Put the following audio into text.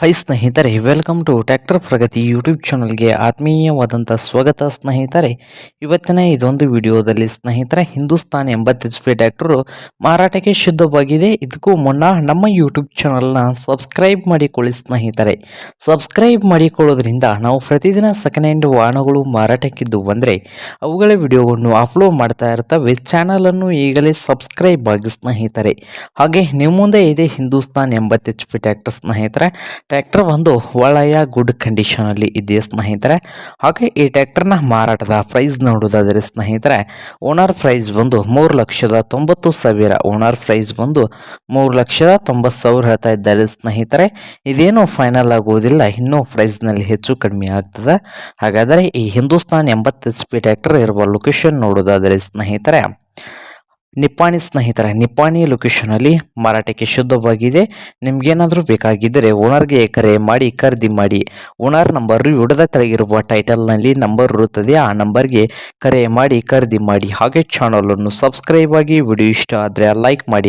High ಸ್ನೇಹಿತರೆ welcome to tractor Pragati YouTube ಚಾನಲ್ಗೆ ಆತ್ಮೀಯವಾದಂಥ ಸ್ವಾಗತ ಸ್ನೇಹಿತರೆ. ಇವತ್ತಿನ ಇದೊಂದು ವಿಡಿಯೋದಲ್ಲಿ ಸ್ನೇಹಿತರೆ ಹಿಂದೂಸ್ತಾನ್ ಎಂಬತ್ತು ಎಚ್ ಪಿ ಟ್ಯಾಕ್ಟರು ಮಾರಾಟಕ್ಕೆ ಶುದ್ಧವಾಗಿದೆ. ಇದಕ್ಕೂ ಮುನ್ನ ನಮ್ಮ ಯೂಟ್ಯೂಬ್ ಚಾನಲ್ನ ಸಬ್ಸ್ಕ್ರೈಬ್ ಮಾಡಿಕೊಳ್ಳಿ ಸ್ನೇಹಿತರೆ. ಸಬ್ಸ್ಕ್ರೈಬ್ ಮಾಡಿಕೊಳ್ಳೋದ್ರಿಂದ ನಾವು ಪ್ರತಿದಿನ ಸೆಕೆಂಡ್ ಹ್ಯಾಂಡ್ ವಾಹನಗಳು ಮಾರಾಟಕ್ಕಿದ್ದು ಬಂದರೆ, ಅವುಗಳ ವಿಡಿಯೋವನ್ನು ಅಪ್ಲೋಡ್ ಮಾಡ್ತಾ ಇರ್ತವೆ. ಚಾನಲನ್ನು ಈಗಲೇ ಸಬ್ಸ್ಕ್ರೈಬ್ ಆಗಿ ಸ್ನೇಹಿತರೆ. ಹಾಗೆ ನಿಮ್ಮ ಮುಂದೆ ಇದೆ ಹಿಂದೂಸ್ತಾನ್ ಎಂಬತ್ತು ಎಚ್ ಪಿ ಟ್ಯಾಕ್ಟರ್ ಸ್ನೇಹಿತರೆ. ಟ್ರ್ಯಾಕ್ಟರ್ ಒಂದು ಒಳ್ಳೆಯ ಗುಡ್ ಕಂಡೀಷನಲ್ಲಿ ಇದೆ ಸ್ನೇಹಿತರೆ. ಹಾಗೆ ಈ ಟ್ಯಾಕ್ಟರ್ನ ಮಾರಾಟದ ಪ್ರೈಸ್ ನೋಡೋದಾದರೆ ಸ್ನೇಹಿತರೆ ಓನರ್ ಪ್ರೈಸ್ ಬಂದು ಮೂರು ಲಕ್ಷದ ತೊಂಬತ್ತು ಸಾವಿರ. ಓನರ್ ಪ್ರೈಸ್ ಬಂದು ಮೂರು ಲಕ್ಷದ ತೊಂಬತ್ತು ಸಾವಿರ ಹೇಳ್ತಾ ಇದ್ದಾರೆ ಸ್ನೇಹಿತರೆ. ಇದೇನು ಫೈನಲ್ ಆಗುವುದಿಲ್ಲ, ಇನ್ನೂ ಪ್ರೈಸ್ನಲ್ಲಿ ಹೆಚ್ಚು ಕಡಿಮೆ ಆಗ್ತದೆ. ಹಾಗಾದರೆ ಈ ಹಿಂದೂಸ್ತಾನ್ ಎಂಬತ್ತು ಎಚ್ ಪಿ ಟ್ರ್ಯಾಕ್ಟರ್ ಇರುವ ಲೊಕೇಶನ್ ನೋಡೋದಾದರೆ ಸ್ನೇಹಿತರೆ ನಿಪ್ಪಾಣಿ ಸ್ನೇಹಿತರ, ನಿಪ್ಪಾಣಿ ಲೊಕೇಶನಲ್ಲಿ ಮಾರಾಟಕ್ಕೆ ಶುದ್ಧವಾಗಿದೆ. ನಿಮಗೇನಾದರೂ ಬೇಕಾಗಿದ್ದರೆ ಓನರ್ಗೆ ಕರೆ ಮಾಡಿ, ಖರೀದಿ ಮಾಡಿ. ಓನರ್ ನಂಬರ್ ವಿಡದ ಕೆಳಗಿರುವ ಟೈಟಲ್ನಲ್ಲಿ ನಂಬರ್ ಇರುತ್ತದೆ. ಆ ನಂಬರ್ಗೆ ಕರೆ ಮಾಡಿ, ಖರೀದಿ ಮಾಡಿ. ಹಾಗೆ ಚಾನಲನ್ನು ಸಬ್ಸ್ಕ್ರೈಬ್ ಆಗಿ ವಿಡಿಯೋ ಇಷ್ಟ ಆದರೆ ಲೈಕ್ ಮಾಡಿ.